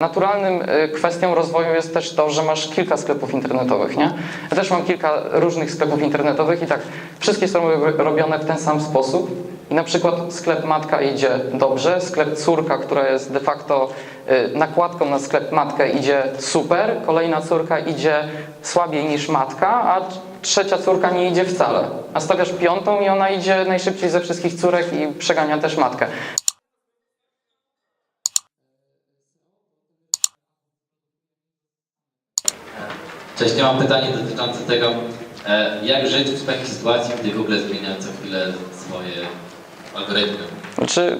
Naturalnym y, kwestią rozwoju jest też to, że masz kilka sklepów internetowych, nie? Ja też mam kilka różnych sklepów internetowych i tak wszystkie są ro- robione w ten sam sposób. I na przykład sklep matka idzie dobrze, sklep córka, która jest de facto y, nakładką na sklep matkę idzie super, kolejna córka idzie słabiej niż matka, a trzecia córka nie idzie wcale. A stawiasz piątą i ona idzie najszybciej ze wszystkich córek i przegania też matkę. Cześć, ja mam pytanie dotyczące tego, e, jak żyć w takiej sytuacji, gdy Google zmienia co chwilę swoje algorytmy. Znaczy,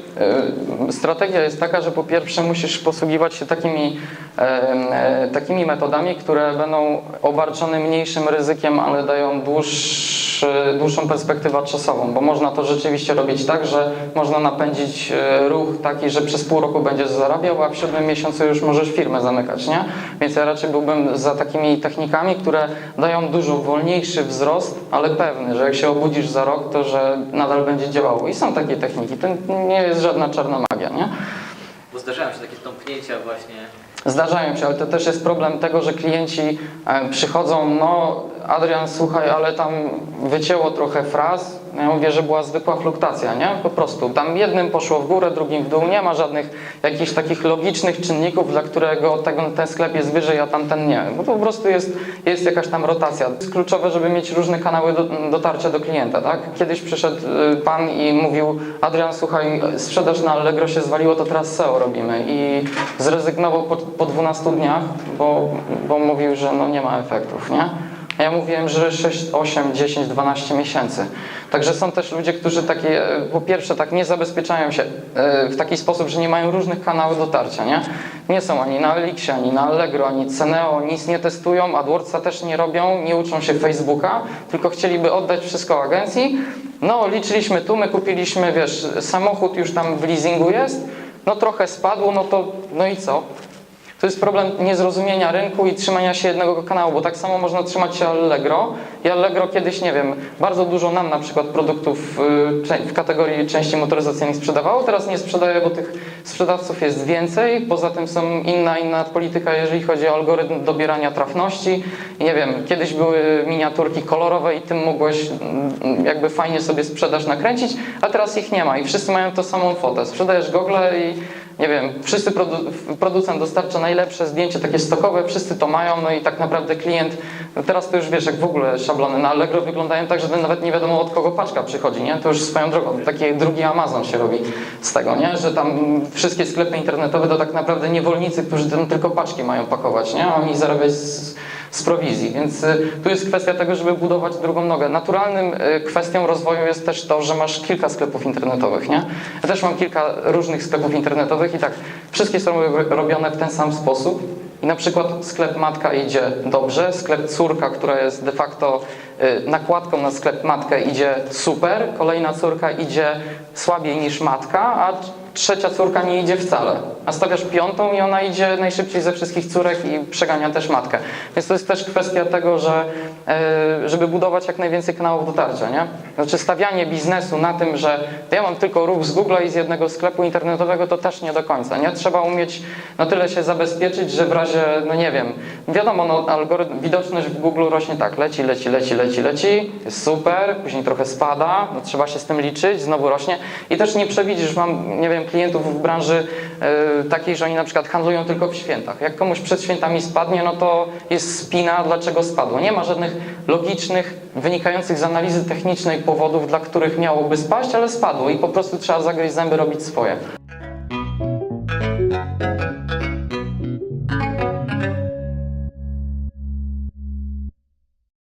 y, strategia jest taka, że po pierwsze musisz posługiwać się takimi, e, e, takimi metodami, które będą obarczone mniejszym ryzykiem, ale dają dłuższy, dłuższą perspektywę czasową, bo można to rzeczywiście robić tak, że można napędzić e, ruch taki, że przez pół roku będziesz zarabiał, a w siódmym miesiącu już możesz firmę zamykać, nie? Więc ja raczej byłbym za takimi technikami, które dają dużo wolniejszy wzrost, ale pewny, że jak się obudzisz za rok, to że nadal będzie działało. I są takie techniki. To nie jest żadna czarna magia, nie? Bo zdarzają się takie tąpnięcia właśnie. Zdarzają się, ale to też jest problem tego, że klienci e, przychodzą, no Adrian, słuchaj, ale tam wycięło trochę fraz. Ja mówię, że była zwykła fluktuacja, nie? Po prostu. Tam jednym poszło w górę, drugim w dół. Nie ma żadnych jakichś takich logicznych czynników, dla którego tego, ten sklep jest wyżej, a tamten nie. Bo po prostu jest, jest jakaś tam rotacja. To jest kluczowe, żeby mieć różne kanały do, dotarcia do klienta, tak? Kiedyś przyszedł y, pan i mówił, Adrian, słuchaj, sprzedaż na Allegro się zwaliło, to teraz SEO robimy. I zrezygnował po, po 12 dniach, bo, bo mówił, że no nie ma efektów, nie? A Ja mówiłem, że 6, 8, 10, 12 miesięcy. Także są też ludzie, którzy takie, e, po pierwsze, tak nie zabezpieczają się e, w taki sposób, że nie mają różnych kanałów dotarcia, nie? Nie są ani na Elixie, ani na Allegro, ani Ceneo, nic nie testują, AdWordsa też nie robią, nie uczą się Facebooka, tylko chcieliby oddać wszystko agencji. No, liczyliśmy tu, my kupiliśmy, wiesz, samochód już tam w leasingu jest, no trochę spadło, no to, no i co? To jest problem niezrozumienia rynku i trzymania się jednego kanału, bo tak samo można trzymać się Allegro. I Allegro kiedyś, nie wiem, bardzo dużo nam na przykład produktów y, w kategorii części motoryzacyjnych sprzedawało. Teraz nie sprzedaje, bo tych sprzedawców jest więcej. Poza tym są inna, inna polityka, jeżeli chodzi o algorytm dobierania trafności. I nie wiem, kiedyś były miniaturki kolorowe i tym mogłeś mm, jakby fajnie sobie sprzedaż nakręcić, a teraz ich nie ma i wszyscy mają tą samą fotę. Sprzedajesz gogle i nie wiem, wszyscy produ- producent dostarcza najlepsze zdjęcie takie stokowe, wszyscy to mają, no i tak naprawdę klient, no teraz to już wiesz, jak w ogóle szablony na Allegro wyglądają tak, że nawet nie wiadomo od kogo paczka przychodzi, nie? To już swoją drogą, taki drugi Amazon się robi z tego, nie? Że tam wszystkie sklepy internetowe to tak naprawdę niewolnicy, którzy tam tylko paczki mają pakować, nie? Oni zarabiać z, z prowizji, więc y, tu jest kwestia tego, żeby budować drugą nogę. Naturalnym y, kwestią rozwoju jest też to, że masz kilka sklepów internetowych, nie? Ja też mam kilka różnych sklepów internetowych i tak wszystkie są ro- robione w ten sam sposób. I na przykład sklep matka idzie dobrze, sklep córka, która jest de facto y, nakładką na sklep matkę idzie super, kolejna córka idzie słabiej niż matka, a trzecia córka nie idzie wcale. A stawiasz piątą i ona idzie najszybciej ze wszystkich córek i przegania też matkę. Więc to jest też kwestia tego, że e, żeby budować jak najwięcej kanałów dotarcia, nie? Znaczy stawianie biznesu na tym, że ja mam tylko ruch z Google i z jednego sklepu internetowego, to też nie do końca, nie? Trzeba umieć na tyle się zabezpieczyć, że w razie, no nie wiem, wiadomo, no algorytm, widoczność w Google rośnie tak, leci, leci, leci, leci, leci, jest super, później trochę spada, no trzeba się z tym liczyć, znowu rośnie i też nie przewidzisz, mam, nie wiem, klientów w branży e, takiej, że oni na przykład handlują tylko w świętach. Jak komuś przed świętami spadnie, no to jest spina, dlaczego spadło. Nie ma żadnych logicznych, wynikających z analizy technicznej powodów, dla których miałoby spaść, ale spadło i po prostu trzeba zagryźć zęby, robić swoje.